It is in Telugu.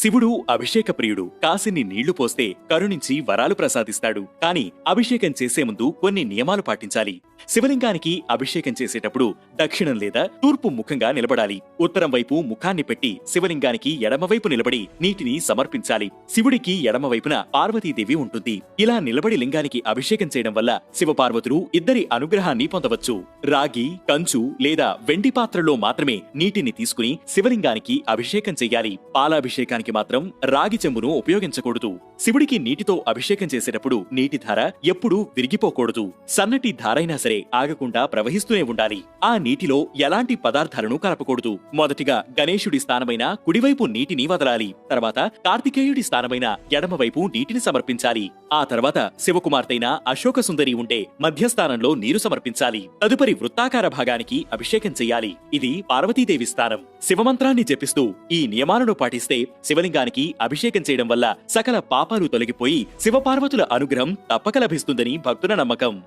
శివుడు అభిషేక ప్రియుడు కాసిని నీళ్ళు పోస్తే కరుణించి వరాలు ప్రసాదిస్తాడు. కాని అభిషేకం చేసే ముందు కొన్ని నియమాలు పాటించాలి. శివలింగానికి అభిషేకం చేసేటప్పుడు దక్షిణం లేదా తూర్పు ముఖంగా నిలబడాలి. ఉత్తరం వైపు ముఖాన్ని పెట్టి శివలింగానికి ఎడమవైపు నిలబడి నీటిని సమర్పించాలి. శివుడికి ఎడమవైపున పార్వతీదేవి ఉంటుంది. ఇలా నిలబడి లింగానికి అభిషేకం చేయడం వల్ల శివపార్వతులు ఇద్దరి అనుగ్రహాన్ని పొందవచ్చు. రాగి కంచు లేదా వెండి పాత్రలో మాత్రమే నీటిని తీసుకుని శివలింగానికి అభిషేకం చేయాలి. పాలాభిషేకానికి మాత్రం రాగి చెంబును ఉపయోగించకూడదు. శివుడికి నీటితో అభిషేకం చేసేటప్పుడు నీటి ధార ఎప్పుడూ విరిగిపోకూడదు. సన్నటి ధారైనా సరే ఆగకుండా ప్రవహిస్తూనే ఉండాలి. ఆ నీటిలో ఎలాంటి పదార్థాలను కలపకూడదు. మొదటిగా గణేశుడి స్థానమైన కుడివైపు నీటిని వదలాలి. తర్వాత కార్తికేయుడి స్థానమైన ఎడమవైపు నీటిని సమర్పించాలి. ఆ తర్వాత శివకుమార్తెన అశోక సుందరి ఉండే మధ్యస్థానంలో నీరు సమర్పించాలి. తదుపరి వృత్తాకార భాగానికి అభిషేకం చెయ్యాలి ఇది పార్వతీదేవి స్థానం. శివమంత్రాన్ని జపిస్తూ ఈ నియమాలను పాటిస్తే శివలింగానికి అభిషేకం చేయడం వల్ల సకల పాపాలు తొలగిపోయి శివపార్వతుల అనుగ్రహం తప్పక లభిస్తుందని భక్తుల నమ్మకం.